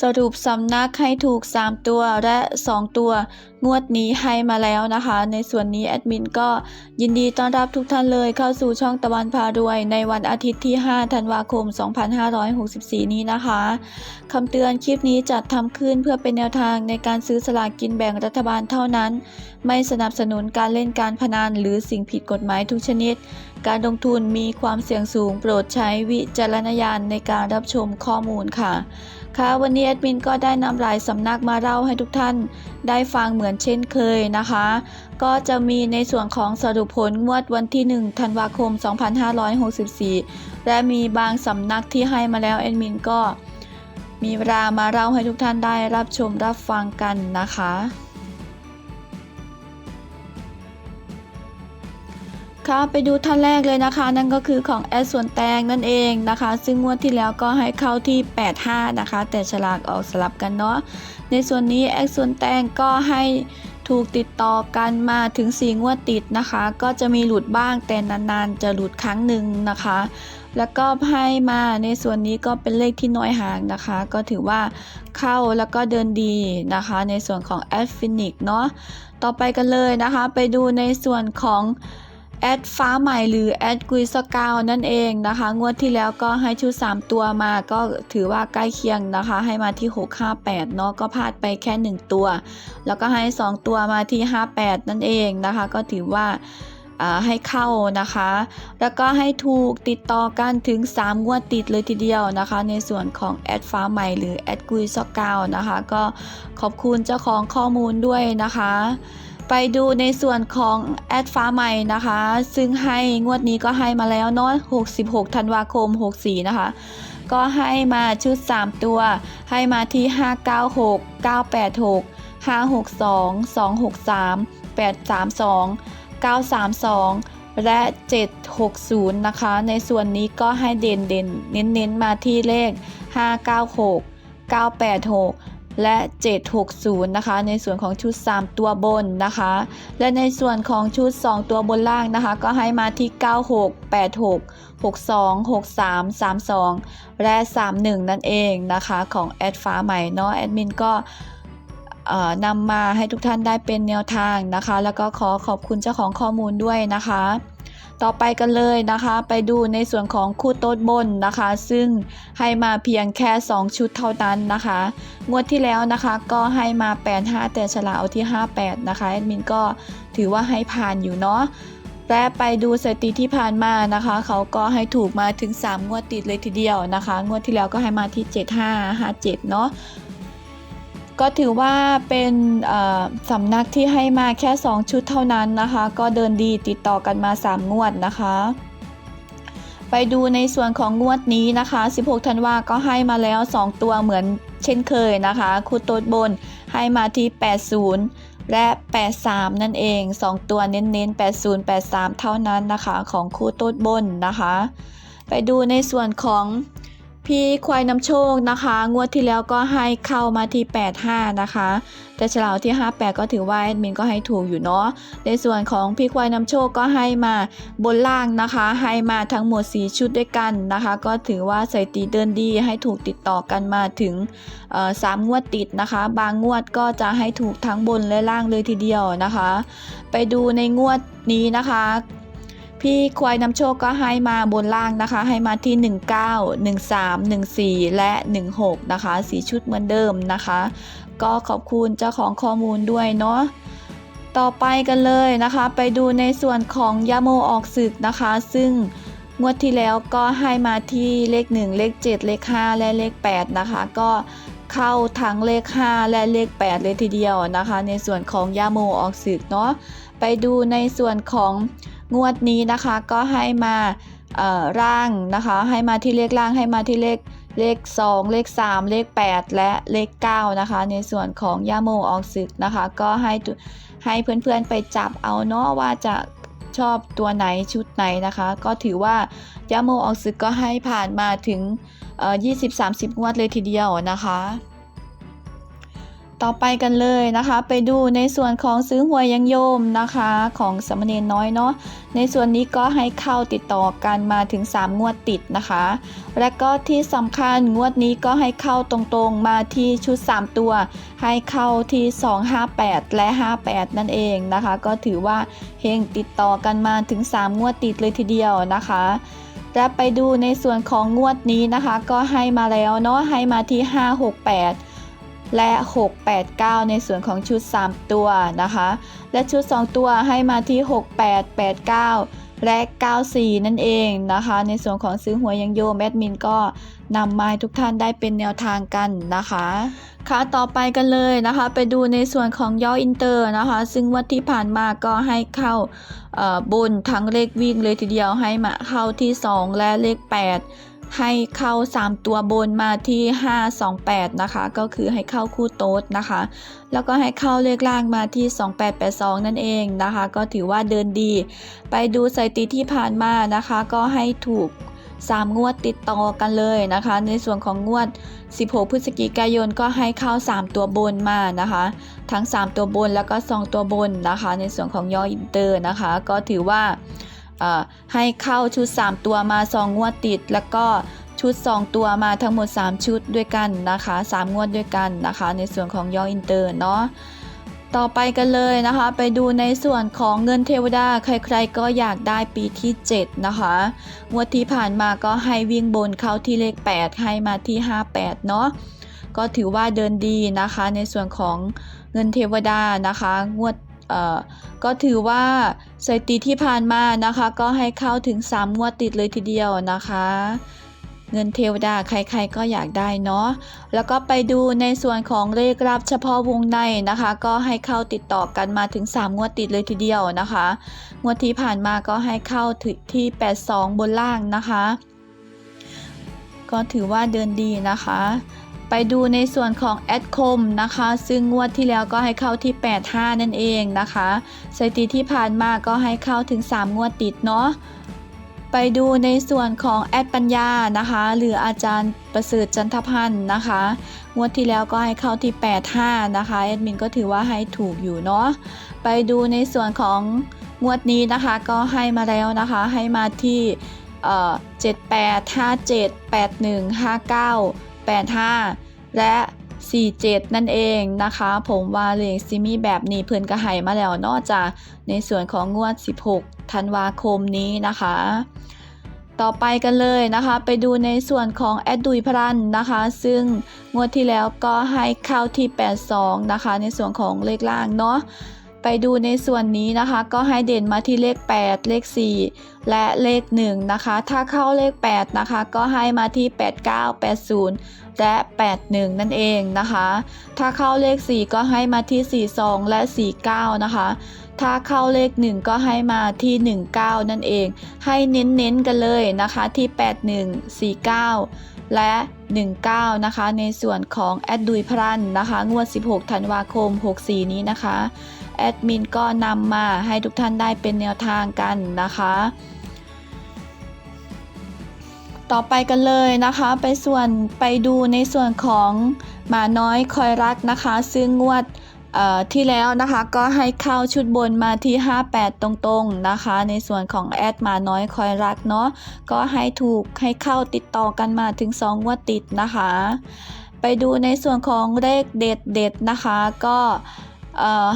สรุปสำนักให้ถูก 3 ตัวและ 2 ตัว งวดนี้ให้มาแล้วนะคะ ในส่วนนี้แอดมินก็ยินดีต้อนรับทุกท่านเลยเข้าสู่ช่องตะวันพารวย ในวันอาทิตย์ที่ 5 ธันวาคม 2564 นี้นะคะคำเตือนคลิปนี้จัดทำขึ้นเพื่อเป็นแนวทางในการซื้อสลากกินแบ่งรัฐบาลเท่านั้น ไม่สนับสนุนการเล่นการพนันหรือสิ่งผิดกฎหมายทุกชนิด การลงทุนมีความเสี่ยงสูง โปรดใช้วิจารณญาณในการรับชมข้อมูลค่ะ ค่ะวันนี้แอดมินก็ได้นำหลายสำนักมาเล่าให้ทุกท่านได้ฟังเหมือนเช่นเคยนะคะ ก็จะมีในส่วนของสรุปผลงวดวันที่ 1 ธันวาคม 2564 และมีบางสำนักที่ให้มาแล้วแอดมินก็มีเวลามาเล่าให้ทุกท่านได้รับชมรับฟังกันนะคะ คะไปดูท่านแรกเลยนะคะ นั่นก็คือของแอดส่วนแตงนั่นเองนะคะ ซึ่งงวดที่แล้วก็ให้เข้าที่ 85 นะคะ แต่ฉลากออกสลับกันเนาะในส่วนนี้แอดส่วนแตงก็ให้ถูกติดต่อกันมาถึง 4 งวดติดนะคะ ก็จะมีหลุดบ้างแต่นานๆ จะหลุดครั้งหนึ่งนะคะ แล้วก็ให้มาในส่วนนี้ก็เป็นเลขที่น้อยห่างนะคะ ก็ถือว่าเข้าแล้วก็เดินดีนะคะ ในส่วนของแอดฟินิกเนาะต่อไปกันเลยนะคะ ไปดูในส่วนของ แอดฟ้าใหม่หรือแอดกุยสกาวนั่นเองนะคะ งวดที่แล้วก็ให้ชุด 3 ตัวมาก็ถือว่าใกล้เคียงนะคะ ให้มาที่ 658เนาะก็พลาดไปแค่ 1 ตัว แล้วก็ให้ 2 ตัวมาที่ 58 นั่นเองนะคะ ก็ถือว่าให้เข้านะคะ แล้วก็ให้ถูกติดต่อกันถึง 3 งวดติดเลยทีเดียวนะคะ ในส่วนของแอดฟ้าใหม่หรือแอดกุยสกาวนะคะ ก็ขอบคุณเจ้าของข้อมูลด้วยนะคะ ไปดูในส่วนของแอดฟ้าใหม่นะคะ ซึ่งให้งวดนี้ก็ให้มาแล้วเนาะ66 ธันวาคม 64 นะคะ ก็ให้มาชุด 3 ตัว ให้มาที่ 596 986 562 263 832 932 และ 760 นะคะ ในส่วนนี้ก็ให้เด่นเด่นเน้นเน้นๆมาที่เลข 596 986 และ 760 นะคะ ในส่วนของชุด 3 ตัวบนนะคะ และในส่วนของชุด 2 ตัวบนล่างนะคะ ก็ให้มาที่ 96 86 62 63 32 และ 31 นั่นเองนะคะของแอดฟ้าใหม่เนาะแอดมินก็นำมาให้ทุกท่านได้เป็นแนวทางนะคะ แล้วก็ขอขอบคุณเจ้าของข้อมูลด้วยนะคะ ต่อไปกันเลยนะคะ ไปดูในส่วนของคู่โต๊ดบนนะคะ ซึ่งให้มาเพียงแค่ 2 ชุดเท่านั้นนะคะ งวดที่แล้วนะคะก็ให้มา 85 แต่ฉลาเอาที่ 58 นะคะแอดมินก็ถือว่าให้ผ่านอยู่เนาะและไปดูสถิติที่ผ่านมานะคะ เขาก็ให้ถูกมาถึง 3 งวดติดเลยทีเดียวนะคะ งวดที่แล้วก็ให้มาที่ 75 57 เนาะ ก็ถือว่าเป็นสำนักที่ให้มาแค่ 2 ชุดเท่านั้นนะคะ ก็เดินดีติดต่อกันมา 3 งวดนะคะ ไปดูในส่วนของงวดนี้นะคะ 16 ธันวาก็ให้มาแล้ว 2 ตัวเหมือนเช่นเคยนะคะคูโตดบนให้มาที่ 80 และ 83 นั่นเอง 2 ตัวเน้นๆ 80 83 เท่านั้นนะคะ ของคูโตดบนนะคะ ไปดูในส่วนของ พี่ควายนำโชคนะคะ งวดที่แล้วก็ให้เข้ามาที่ 85 นะคะ แต่เฉลาที่ 58 ก็ถือว่าแอดมินก็ให้ถูกอยู่เนาะในส่วนของพี่ควายนำโชคก็ให้มาบนล่างนะคะ ให้มาทั้งหมด 4 ชุดด้วยกันนะคะ ก็ถือว่าใส่ตีเดินดีให้ถูกติดต่อกันมาถึงสามงวดติดนะคะ บางงวดก็จะให้ถูกทั้งบนและล่างเลยทีเดียวนะคะ ไปดูในงวดนี้นะคะ พี่ควายนำโชคก็ให้มาบนล่างนะคะ ให้มาที่ 19 13 14 และ 16 นะคะสีชุดเหมือนเดิมนะคะ ก็ขอบคุณเจ้าของข้อมูลด้วยเนาะต่อไปกันเลยนะคะ ไปดูในส่วนของยาโมออกศึกนะคะ ซึ่งงวดที่แล้วก็ให้มาที่เลข 1 เลข 7 เลข 5 และเลข 8 นะคะ ก็เข้าทั้งเลข 5 และเลข 8 เลยทีเดียวนะคะ ในส่วนของยาโมออกศึกเนาะไปดูในส่วนของ งวดนี้นะคะก็ให้มาร่างนะคะ ให้มาที่เลขล่างให้มาที่เลขเลข 2 เลข 3 เลข 8 และเลข 9 นะคะ ในส่วนของย่าโมออกศึกนะคะ ก็ให้ให้เพื่อนๆไปจับเอาเนาะว่าจะชอบตัวไหนชุดไหนนะคะ ก็ถือว่าย่าโมออกศึกก็ให้ผ่านมาถึง 20-30 งวดเลยทีเดียวนะคะ ต่อไปกันเลยนะคะ ไปดูในส่วนของซื้อหวยยังโยมนะคะของสามเณรน้อยเนาะในส่วนนี้ก็ให้เข้าติดต่อกันมาถึง 3 งวดติดนะคะ และก็ที่สำคัญงวดนี้ก็ให้เข้าตรงๆมาที่ชุด 3 ตัว ให้เข้าที่ 258 และ 58 นั่นเองนะคะ ก็ถือว่าเฮงติดต่อกันมาถึง 3 งวดติดเลยทีเดียวนะคะและไปดูในส่วนของงวดนี้นะคะ ก็ให้มาแล้วเนาะให้มาที่ 568 และ 689 ในส่วนของชุด 3 ตัวนะคะ และชุด 2 ตัวให้มาที่ 68 89 และ 94 นั่นเองนะคะ ในส่วนของซื้อหวยยังโยมแอดมินก็นำมาทุกท่านได้เป็นแนวทางกันนะคะค่ะต่อไปกันเลยนะคะ ไปดูในส่วนของย่ออินเตอร์นะคะ ซึ่งวันที่ผ่านมาก็ให้เข้าบนทั้งเลขวิ่งเลยทีเดียวให้มาเข้าที่ 2 และเลข 8 ให้เข้า 3 ตัวบนมาที่ 528 นะคะ ก็คือให้เข้าคู่โต๊ดนะคะ แล้วก็ให้เข้าเลขล่างมาที่ 2882 นั่นเองนะคะ ก็ถือว่าเดินดี ไปดูสถิติที่ผ่านมานะคะ ก็ให้ถูก 3 งวดติดต่อกันเลยนะคะ ในส่วนของงวด 16 พฤศจิกายนก็ให้เข้า 3 ตัวบนมานะคะ ทั้ง 3 ตัวบนแล้วก็ 2 ตัวบนนะคะ ในส่วนของย่ออินเตอร์นะคะ ก็ถือว่า ให้เข้าชุด 3 ตัวมา 2 งวดติด แล้วก็ชุด 2 ตัวมาทั้งหมด 3 ชุดด้วยกันนะคะ 3 งวดด้วยกันนะคะ ในส่วนของย่ออินเตอร์เนาะต่อไปกันเลยนะคะ ไปดูในส่วนของเงินเทวดา ใครๆก็อยากได้ปีที่ 7 นะคะงวดที่ผ่านมาก็ให้วิ่งบนเข้าที่เลข 8 ให้มาที่ 58 เนาะก็ถือว่าเดินดีนะคะ ในส่วนของเงินเทวดานะคะ งวดเอ่อก็ถือว่า สถิติที่ผ่านมานะคะ ก็ให้เข้าถึง 3 งวดติดเลยทีเดียวนะคะ เงินเทวดาใครๆก็อยากได้เนาะแล้วก็ไปดูในส่วนของเลขรับเฉพาะวงในนะคะ ก็ให้เข้าติดต่อกันมาถึง 3 งวดติดเลยทีเดียวนะคะ งวดที่ผ่านมาก็ให้เข้าถึงที่ 82 บนล่างนะคะ ก็ถือว่าเดินดีนะคะ ไปดูในส่วนของแอดคมนะคะ ซึ่งงวดที่แล้วก็ให้เข้าที่ 85 นั่นเองนะคะสถิติที่ผ่านมาก็ให้เข้าถึง 3 งวดติดเนาะไปดูในส่วนของแอดปัญญานะคะ หรืออาจารย์ประเสริฐจันทพันธ์นะคะ งวดที่แล้วก็ให้เข้าที่ 85 นะคะแอดมินก็ถือว่าให้ถูกอยู่เนาะไปดูในส่วนของงวดนี้นะคะก็ให้มาแล้วนะคะ ให้มาที่เอ่อ78 57 81 59 85 และ 47 นั่นเองนะคะ ผมว่าเลขซิมีแบบนี้เพื่อนก็ให้มาแล้วนอกจากในส่วนของงวด 16 ธันวาคมนี้นะคะ ต่อไปกันเลยนะคะ ไปดูในส่วนของแอดดุยพรันนะคะ ซึ่งงวดที่แล้วก็ให้เข้าที่ 82 นะคะ ในส่วนของเลขล่างเนาะ ไปดูในส่วนนี้นะคะ ก็ให้เด่นมาที่เลข 8 เลข 4 และเลข 1 นะคะ ถ้าเข้าเลข 8 นะคะ ก็ให้มาที่ 89 80 และ 81 นั่นเองนะคะ ถ้าเข้าเลข 4 ก็ให้มาที่ 42 และ 49 นะคะ ถ้าเข้าเลข 1 ก็ให้มาที่ 19 นั่นเอง ให้เน้นๆกันเลยนะคะที่ 81 49 และ 19 นะคะ ในส่วนของแอดดุยพรันนะคะ งวด 16 ธันวาคม 64 นี้นะคะ แอดมินก็นำมาให้ทุกท่านได้เป็นแนวทางกันนะคะต่อไปกันเลยนะคะไปส่วนไปดูในส่วนของหมาน้อยคอยรักนะคะ ซึ่งงวด ที่แล้วนะคะก็ให้เข้าชุดบนมาที่ 58 ตรงๆนะคะ ในส่วนของแอดหมาน้อยคอยรักเนาะก็ให้ถูกให้เข้าติดต่อกันมาถึง2งวดติดนะคะ ไปดูในส่วนของเลขเด็ดเด็ดนะคะ ก็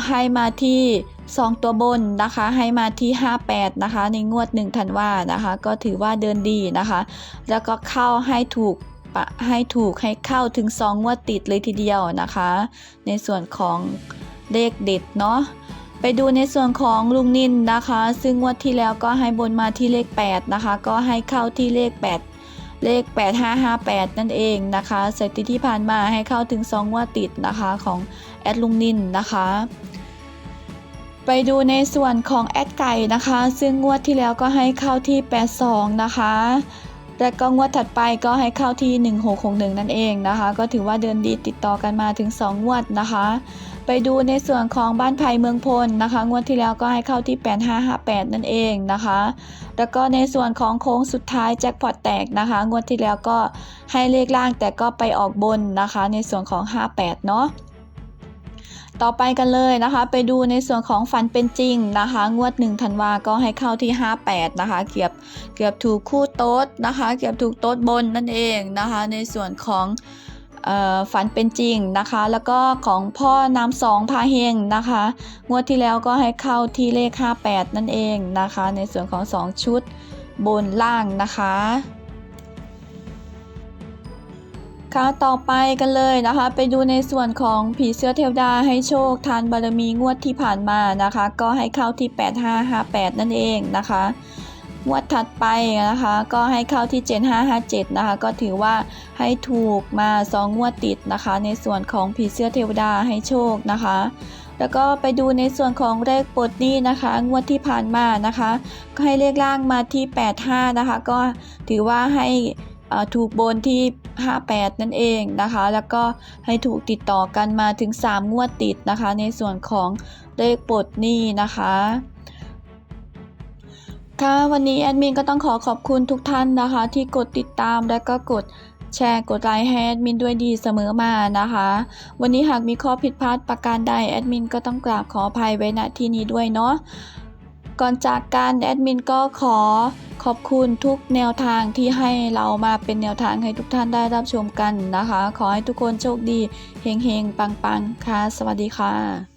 ให้มาที่ 2 ตัวบนนะคะ ให้มาที่ 58 นะคะ ในงวด1ธันวานะคะ ก็ถือว่าเดินดีนะคะ แล้วก็เข้าให้ถูก ปะให้ถูกให้เข้าถึง2งวดติดเลยทีเดียวนะคะ ในส่วนของเลขเด็ดเนาะไปดูในส่วนของลุงนินนะคะ ซึ่งงวดที่แล้วก็ให้บนมาที่เลข 8 นะคะ ก็ให้เข้าที่เลข 8 เลข 8558 นั่นเองนะคะสถิติที่ผ่านมาให้เข้าถึง2งวดติดนะคะของแอดลุงนินนะคะไปดูในส่วนของแอดไก่นะคะ ซึ่งงวดที่แล้วก็ให้เข้าที่ 82 นะคะ และก็งวดถัดไปก็ให้เข้าที่ 1661 นั่นเองนะคะ ก็ถือว่าเดินดีติดต่อกันมาถึง 2 งวดนะคะ ไปดูในส่วนของบ้านไผ่เมืองพลนะคะ งวดที่แล้วก็ให้เข้าที่ 8558 นั่นเองนะคะ แล้วก็ในส่วนของโค้งสุดท้ายแจ็คพอตแตกนะคะ งวดที่แล้วก็ให้เลขล่างแต่ก็ไปออกบนนะคะ ในส่วนของ 58 เนาะ ต่อไปกันเลยนะคะ ไปดูในส่วนของฝันเป็นจริงนะคะ งวด1ธันวาก็ให้เข้าที่ 58 นะคะ เกือบเกือบถูกคู่โต๊ดนะคะ เกือบถูกโต๊ดบนนั่นเองนะคะ ในส่วนของฝันเป็นจริงนะคะ แล้วก็ของพ่อนำสองพาเฮงนะคะ งวดที่แล้วก็ให้เข้าที่เลข 58 นั่นเองนะคะ ในส่วนของ 2 ชุดบนล่างนะคะ ค่ะต่อไปกันเลยนะคะ ไปดูในส่วนของผีเสื้อเทวดาให้โชคทานบารมีงวดที่ผ่านมานะคะ ก็ให้เข้าที่ 8558 นั่นเองนะคะงวดถัดไปนะคะก็ให้เข้าที่ 7557 นะคะ ก็ถือว่าให้ถูกมา 2 งวดติดนะคะ ในส่วนของผีเสื้อเทวดาให้โชคนะคะ แล้วก็ไปดูในส่วนของเลขปลดหนี้นะคะ งวดที่ผ่านมานะคะ ก็ให้เลขล่างมาที่ 85 นะคะ ก็ถือว่าให้ ถูกบนที่ 58 นั่นเองนะคะ แล้วก็ให้ถูกติดต่อกันมาถึง 3 งวดติดนะคะ ในส่วนของเลขปลดหนี้นะคะค่ะวันนี้แอดมินก็ต้องขอขอบคุณทุกท่านนะคะ ที่กดติดตามและก็กดแชร์กดไลค์ให้แอดมินด้วยดีเสมอมานะคะ วันนี้หากมีข้อผิดพลาดประการใดแอดมินก็ต้องกราบขออภัยไว้ณที่นี้ด้วยเนาะก่อนจากการแอดมินก็ขอ ขอบคุณทุกแนวทางที่ให้เรามาเป็นแนวทางให้ทุกท่านได้รับชมกันนะคะ ขอให้ทุกคนโชคดีเฮงๆปังๆค่ะ สวัสดีค่ะ